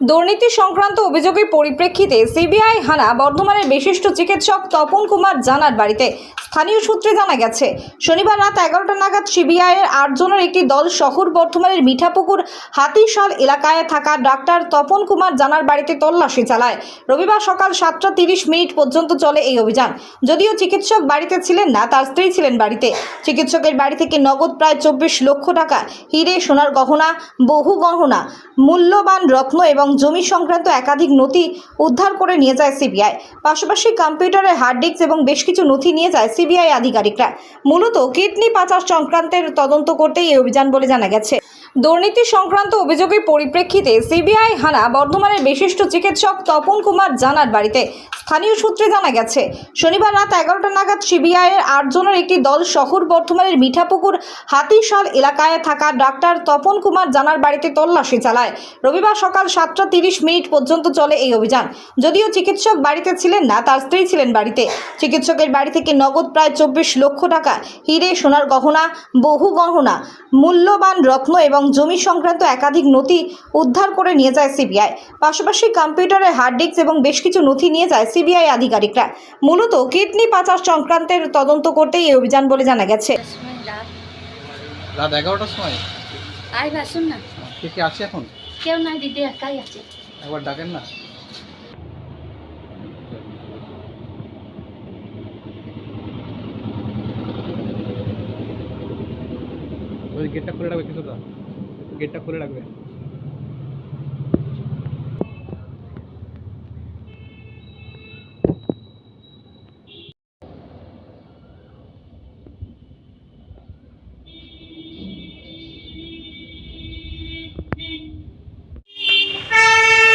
দুর্নীতি সংক্রান্ত অভিযোগের পরিপ্রেক্ষিতে সিবিআই হানা বর্ধমানের বিশিষ্ট চিকিৎসক তপন কুমার জানার বাড়িতে। স্থানীয় সূত্রে জানা গেছে, শনিবার রাত এগারোটা নাগাদ সিবিআইয়ের আটজনের একটি দল শহর বর্ধমানের মিঠাপুকুর হাতিশাল এলাকায় থাকা ডাক্তার তপন কুমার জানার বাড়িতে তল্লাশি চালায়। রবিবার সকাল সাতটা তিরিশ মিনিট পর্যন্ত চলে এই অভিযান। যদিও চিকিৎসক বাড়িতে ছিলেন না, তার স্ত্রী ছিলেন বাড়িতে। চিকিৎসকের বাড়ি থেকে নগদ প্রায় চব্বিশ লক্ষ টাকা, হিরে, সোনার গহনা, বহু গহনা, মূল্যবান রত্ন এবং জমি সংক্রান্ত একাধিক নথি উদ্ধার করে নিয়ে যায় সিবিআই। পাশাপাশি কম্পিউটারের হার্ড ডিস্ক এবং বেশ কিছু নথি নিয়ে যায় সিবিআই আধিকারিকরা। মূলত কিডনি পাচার সংক্রান্তের তদন্ত করতেই এই অভিযান বলে জানা গেছে। দুর্নীতি সংক্রান্ত অভিযোগের পরিপ্রেক্ষিতে সিবিআই হানা বর্ধমানের বিশিষ্ট চিকিৎসক তপন কুমার জানার বাড়িতে। স্থানীয় সূত্রে জানা গেছে, শনিবার রাত এগারোটা নাগাদ সিবিআইয়ের আটজনের একটি দল শহর বর্ধমানের মিঠাপুকুর হাতিশাল এলাকায় থাকা ডাক্তার তপন কুমার জানার বাড়িতে তল্লাশি চালায়। রবিবার সকাল সাতটা তিরিশ মিনিট পর্যন্ত চলে এই অভিযান। যদিও চিকিৎসক বাড়িতে ছিলেন না, তার স্ত্রী ছিলেন বাড়িতে। চিকিৎসকের বাড়ি থেকে নগদ প্রায় চব্বিশ লক্ষ টাকা, হিরে সোনার গহনা, বহু গহনা, মূল্যবান রত্ন এবং জমি সংক্রান্ত একাধিক নথি উদ্ধার করে নিয়ে যায় সিবিআই। পাশাপাশি কম্পিউটারের হার্ড ডিস্ক এবং বেশ কিছু নথি নিয়ে যায় সিবিআই আধিকারিকরা। মূলত কিডনি পাচার সংক্রান্তের তদন্ত করতেই এই অভিযান বলে জানা গেছে। রাত রাত এগারোটার সময়? আয় ভাসুন না। কে কে আছে এখন? কেউ নাই দিদি একাই আছে। একবার ডাকেন না। ওই গেটটা খুলে রাখবে কিছুটা। গেটটা খুলে রাখবে।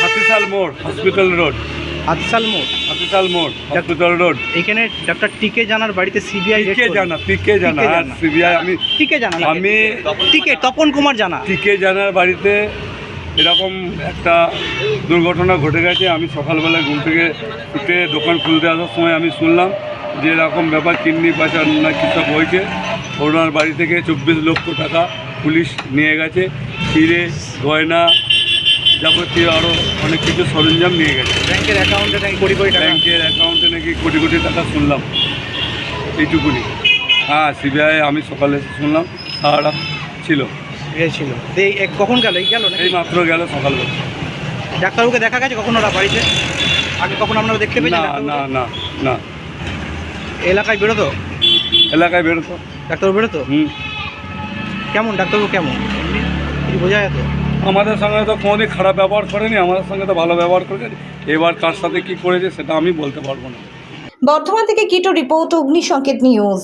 হাতিশাল মোড় হসপিটাল রোড আজসাল মোড়। হাতিশাল মোড় হসপিটাল রোড। এখানে ডাক্তার টিকে জানার বাড়িতে সিবিআই টিকে জানা টিকে জানা আর সিবিআই আমি টিকে জানা আমি টিকে তপন কুমার জানা টিকে জানার বাড়িতে এরকম একটা দুর্ঘটনা ঘটে গেছে। আমি সকালবেলা ঘুম থেকে উঠে দোকান খুলতে আসার সময় আমি শুনলাম যে এরকম ব্যাপার কিডনি পাচার না কিসব হয়েছে। ওনার বাড়ি থেকে চব্বিশ লক্ষ টাকা পুলিশ নিয়ে গেছে। হিরে গয়না যাবতীয় আরও অনেক কিছু সরঞ্জাম নিয়ে গেছে। ব্যাংকের অ্যাকাউন্টে নাকি কোটি কোটি টাকা? ব্যাংকের অ্যাকাউন্টে নাকি কোটি কোটি টাকা শুনলাম। এইটুকুনি। হ্যাঁ সিবিআই আমি সকালে শুনলাম সারাটা ছিল। ছিল। কখন গেল? এই গেল এই মাত্র গেল সকালবেলা। ডাক্তারবাবুকে দেখা গেছে কখন ওরা বাড়িতে? আগে কখন আপনারা দেখতে পেয়েছেন না না না না। এলাকায় বেরোতো? এলাকায় বেরোতো। ডাক্তারবাবু বেরোতো? হুম। কেমন? ডাক্তারবাবু কেমন? কিছু বোঝা যেত আমাদের সঙ্গে তো কোনোদিন খারাপ ব্যবহার করেনি, আমাদের সঙ্গে তো ভালো ব্যবহার করেছে। এবার কার সাথে কী করেছে সেটা আমি বলতে পারব না। বর্ধমান থেকে কিটো রিপোর্ট অগ্নি সংকেত নিউজ।